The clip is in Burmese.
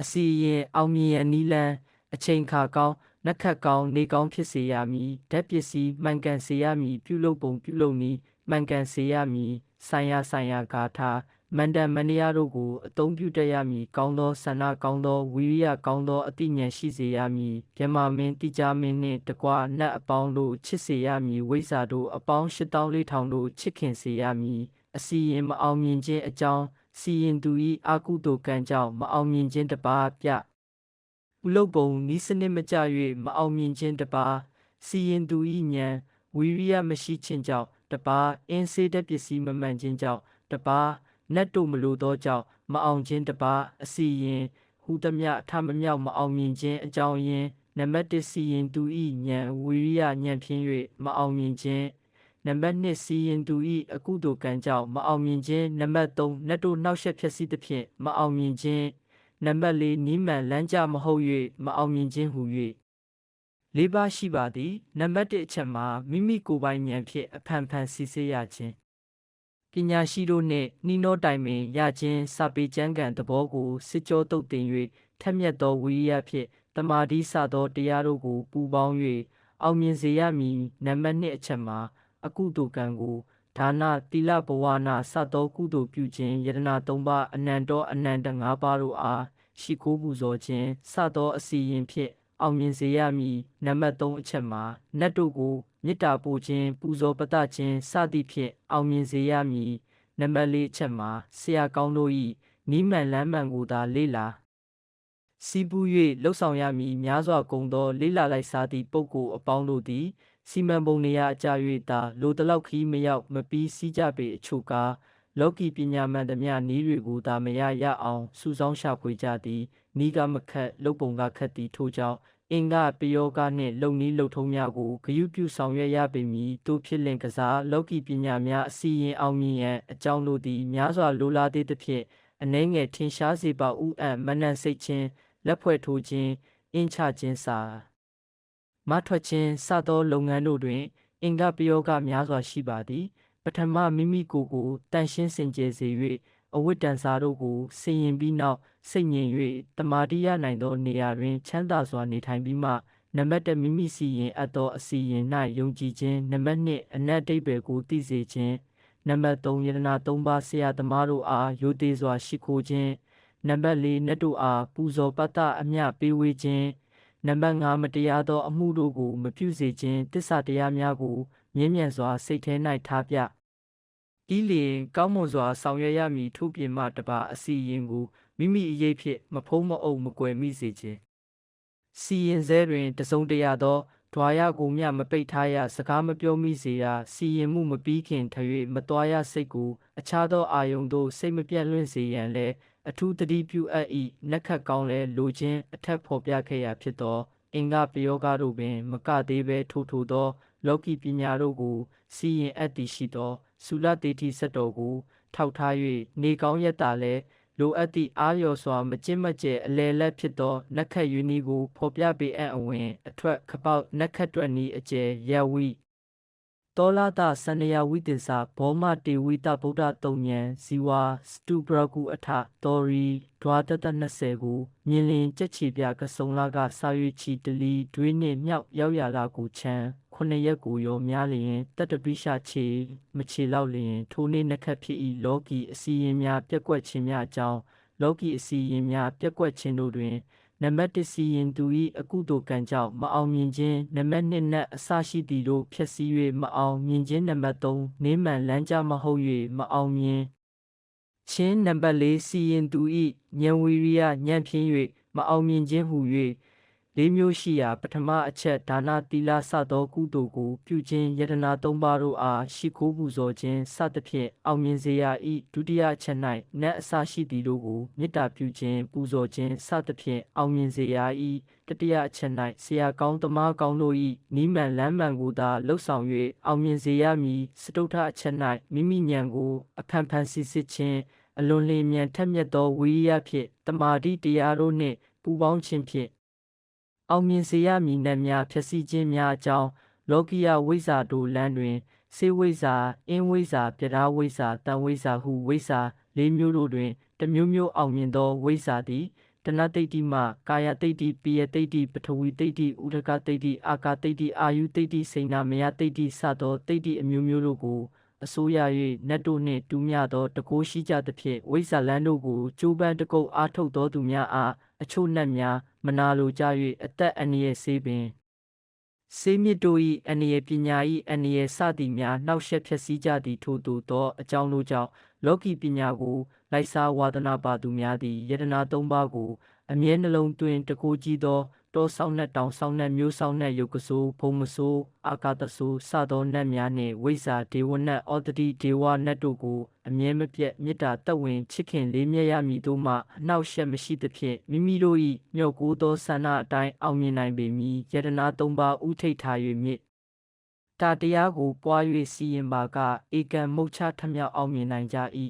အစီရင်အောင်မြင်ရန်နီလန်းအချိန်ခါကောင်းနက်ခတ်ကောင်းနေကောင်းဖြစ်စေရမည်ဓာတ်ပစ္စည်းမှန်ကန်စေရမည်ပြုလုပ်ပုံပြုလုပ်နည်းမှန်ကန်စေရမည်ဆိုင်ရာဆိုင်ရာဂါထာမန္တမန္တရာတို့ကိုအသုံးပြုတတ်ရမည်ကောင်းသောဆန္ဒကောင်းသောဝိရိယကောင်းသောအသိဉာဏ်ရှိစေရမည်မြမမင်းတိကြမင်းနှင့်တကွနတ်အပေါင်းတို့ချစ်စေရမည်ဝိဇ္ဇာတို့အပေါင်း၈တောင်း၄ထောင်တို့ချစ်ခင်စေရမည်အစီရင်မအောင်မြင်ခြင်းအကြောင်း စီရင်သူ၏အာကုသိုလ်ကံကြောင့်မအောင်မြင်ခြင်းတစ်ပါးပြဥလုတ်ပုံဤစနစ်မကြ၍မအောင်မြင်ခြင်းတစ်ပါးစီရင်သူ၏ဉာဏ်ဝိရိယမရှိခြင်းကြောင့်တစ်ပါးအင်းစေတဲ့ပစ္စည်းမမှန်ခြင်းကြောင့်တစ်ပါးနတ်တို့မလိုသောကြောင့်မအောင်ခြင်းတစ်ပါးအစီရင်ဟူသမျှအထမမြောက်မအောင်မြင်ခြင်းအကြောင်းရင်းနံပါတ်1စီရင်သူ၏ဉာဏ်ဝိရိယဉာဏ်ဖြင့်၍မအောင်မြင်ခြင်း နံပါတ်2စီရင်သူ၏အကုသိုလ်ကံကြောင့်မအောင်မြင်ခြင်းနံပါတ်3နတ်တို့နှောက်ယှက်ဖြစ်စီသဖြင့်မအောင်မြင်ခြင်းနံပါတ်4နီးမှန်လမ်းကြမဟုတ်၍မအောင်မြင်ခြင်းဟု၍လေးပါးရှိပါသည်နံပါတ်1အချက်မှာမိမိကိုယ်ပိုင်ဉာဏ်ဖြင့်အဖန်ဖန်စီစေရခြင်းပညာရှိတို့နှင့်နှီးနှောတိုင်ပင်ရခြင်းစာပေကျမ်းဂန်သဘောကိုစစ်ကြောတုတ်တင်၍ထက်မြက်သောဝိရိယဖြင့်တမာတိစသောတရားတို့ကိုပူပေါင်း၍အောင်မြင်စေရမည်နံပါတ်2အချက်မှာ အကုသိုလ်ကံကိုဒါနတိလဘဝနာစသောကုသိုလ်ပြုခြင်းယတနာ၃ပါးအနန္တောအနန္တ၅ပါးတို့အားရှိခိုးပူဇော်ခြင်းစသောအစီရင်ဖြင့်အောင်မြင်စေရမည်နံပါတ်3အချက်မှာနတ်တို့ကိုမေတ္တာပို့ခြင်းပူဇော်ပတခြင်းစသည့်ဖြင့်အောင်မြင်စေရမည်နံပါတ်4အချက်မှာဆရာကောင်းတို့၏နိမန်လမ်းမှန်ကိုသာလေ့လာစီးပူး၍လှုပ်ဆောင်ရမည်များစွာကုန်သောလေ့လာလိုက်စားသည့်ပုဂ္ဂိုလ်အပေါင်းတို့သည် စီမံပုံနေရာအကြ၍သာလိုတလောက်ခီးမရောက်မပြီးစီးကြပေအချို့ကားလောကီပညာမှန်သမျှနီးတွေကိုသာမရရအောင်စုဆောင်းရှာဖွေကြသည်နီးကမခတ်လုတ်ပုံကခတ်သည်ထို့ကြောင့်အင်္ဂပယောဂနှင့်လုံနီးလုံထုံးများကိုဂယုပြုဆောင်ရွက်ရပေမည်တို့ဖြစ်လင်ကစားလောကီပညာများအစီရင်အောင်မြင်ရန်အကြောင်းတို့သည်များစွာလိုလားသေးသဖြင့်အနှဲငယ်ထင်ရှားစေပါဥအံ့မနန်စိတ်ချင်းလက်ဖွဲ့ထိုးခြင်းအင်းချခြင်းစာ မထွက်ခြင်းစသောလုပ်ငန်းတို့တွင် အင်္ဂပယောဂများစွာရှိပါသည် ပထမမိမိကိုယ်ကိုတန်ရှင်းစင်ကြယ်စေ၍အဝိတ္တန်စာတို့ကိုဆင်ရင်ပြီးနောက်စိတ်ငြိမ်၍တမာတိရနိုင်သောနေရာတွင် ချမ်းသာစွာနေထိုင်ပြီးမှနံပါတ်1မိမိစီရင်အပ်သောအစီရင်၌ယုံကြည်ခြင်းနံပါတ်2အနတ်အတိတ်ပဲကိုသိစေခြင်းနံပါတ်3ယတနာ3ပါးဆရာသမားတို့အားယိုသေးစွာရှိခိုးခြင်းနံပါတ်4နတ်တို့အားပူဇော်ပတ်တအမျှပေးဝေခြင်း နံပါတ်5မတရားသော အမှုတို့ကို မပြုစေခြင်းတစ္ဆာတရားများကိုမြင့်မြတ်စွာ စိတ်ထဲ၌ထားပြဤလျင်ကောင်းမွန်စွာ ဆောင်ရွက်ရမည်ထို့ပြင်မှတပါအစီရင်ကိုမိမိအရေးဖြင့်မဖုံးမအုပ်မကွယ်မိစေခြင်းစီရင်စဲတွင်တစုံတရာသော ဒွာရကိုမျှမပိတ်ထားရစကားမပြောမိစေရစီရင်မှုမပြီးခင်ထ၍မတွားရစိတ်ကိုအခြားသောအာယုန်တို့စိတ်မပြတ်လွင့်စေရန်လည်းအထူးတတိပြုအပ်၏နက်ခတ်ကောင်းလဲလိုခြင်းအထက်ဖော်ပြခဲ့ရာဖြစ်သောအင်္ဂပယောဂတို့ပင် မကသေးဘဲထိုထိုသော လောကီပညာတို့ကို စီရင်အပ်သည်ရှိသောသုလတေတိစက်တော်ကို ထောက်ထား၍နေကောင်းရတာလဲ လိုအပ်သည့်အားလျော်စွာမကျင့်မကျဲအလဲလက်ဖြစ်သောနက်ခတ်ယူနီကိုဖော်ပြပေးအပ်အဝင်အထွက်ခပောက်နက်ခတ်တွက်နီအကျယ်ရဝိတောလာတစန္ဒယဝိတင်္စာဘောမတေဝိတဗုဒ္ဓတုံဉဏ်ဇီဝစတုဘရကုအထတော်ရီဒွါတတ20ကိုမြင်လင်ကြက်ချီပြကစုံလာကစာရွေချီတလီဒွေးနှင့်မြောက်ရောက်ရတာကိုချမ်း ခုနှစ်ရက်ကိုရောများလျင်တတပိရှာချေမချေလောက်လျင်ထိုနေ့နှက်ခတ်ဖြစ်၏လောကီအစီရင်များပြက်ကွက်ခြင်းများအကြောင်းလောကီအစီရင်များပြက်ကွက်ခြင်းတို့တွင်နံပါတ်1စီရင်သူ၏အကုသိုလ်ကံကြောင့်မအောင်မြင်ခြင်းနံပါတ်2နတ်အစရှိသည်တို့ဖြစ်စည်း၍မအောင်မြင်ခြင်းနံပါတ်3နေမှန်လမ်းကြမဟုတ်၍မအောင်မြင်ခြင်းနံပါတ်4စီရင်သူ၏ဉာဏ်ဝီရိယဉာဏ်ဖြင့်၍မအောင်မြင်ခြင်းဟု၍ လေးမျိုးရှိရာပထမအချက်ဒါနသီလစသောကုသိုလ်ကိုပြုခြင်းယတနာသုံးပါးတို့အားရှိခိုးပူဇော်ခြင်းစသဖြင့်အောင်မြင်စေရ၏ဒုတိယအချက်၌နတ်အစရှိသည်တို့ကိုမေတ္တာပြုခြင်းပူဇော်ခြင်းစသဖြင့်အောင်မြင်စေရ၏တတိယအချက်၌ဆရာကောင်းသမားကောင်းတို့၏နိမန်လမ်းမှန်ကိုသာလှုပ်ဆောင်၍အောင်မြင်စေရမည်စတုထအချက်၌မိမိဉာဏ်ကိုအဖန်ဖန်စစ်စစ်ခြင်းအလွန်လင်းမြန်ထက်မြက်သောဝိရိယဖြင့်တမာတိတရားတို့နှင့်ပူပေါင်းခြင်းဖြင့် အောင်မြင်စေရမည်နှင့်များဖြစ်စီခြင်းများအကြောင်းလောကီယဝိဇ္ဇာတို့လမ်းတွင်စေဝိဇ္ဇာအင်းဝိဇ္ဇာပြဒါဝိဇ္ဇာတန်ဝိဇ္ဇာဟုဝိဇ္ဇာလေးမျိုးတို့တွင်တစ်မျိုးမျိုးအောင်မြင်သောဝိဇ္ဇာသည်တဏတိတ်တိမကာယတိတ်တိပိယတိတ်တိပထဝီတိတ်တိဥဒကတိတ်တိအာကာတိတ်တိအာယုတိတ်တိစိဏမယတိတ်တိစသောတိတ်တိအမျိုးမျိုးတို့ကို အစိုးရ၍နတ်တို့နှင့်တူးမြသောတကိုးရှိကြသဖြင့်ဝိဇ္ဇာလန်းတို့ကိုကျိုးပန်းတကုတ်အားထုတ်သောသူများအားအချို့နတ်များမနာလိုကြ၍အသက်အန္တရာယ်ဆေးပင်စေမြစ်တို့၏အန္တရာယ်ပညာ၏အန္တရာယ်စသည်များနှောက်ယှက်ဖြစ်စည်းကြသည်ထို့သို့သောအကြောင်းတို့ကြောင့်လောကီပညာကိုလိုက်စားဝါဒနာပါသူများသည်ယတနာသုံးပါးကိုအမြဲနှလုံးသွင်းတကိုးကြီးသော တောဆောင်နှက်တောင်ဆောင်နှက်မျိုးဆောင်နှက်ယုတ်ကဆိုးဘုံမဆိုးအာကာသဆိုးစသောနတ်များနှင့်ဝိဇ္ဇာဒေဝနတ်ဩတတိဒေဝနတ်တို့ကိုအမြဲမပြတ်မေတ္တာတက်ဝင်ချစ်ခင်လေးမြတ်ရမည်တို့မှအနှောက်အယှက်မရှိသဖြင့်မိမိတို့၏မြော့ကိုးသောဆန္ဒအတိုင်းအောင်မြင်နိုင်ပေမည်ယတနာသုံးပါးဥထိတ်ထား၍မြစ်တာတရားကိုပွား၍စီရင်ပါကဧကံမုတ်ချထမြောက်အောင်မြင်နိုင်ကြ၏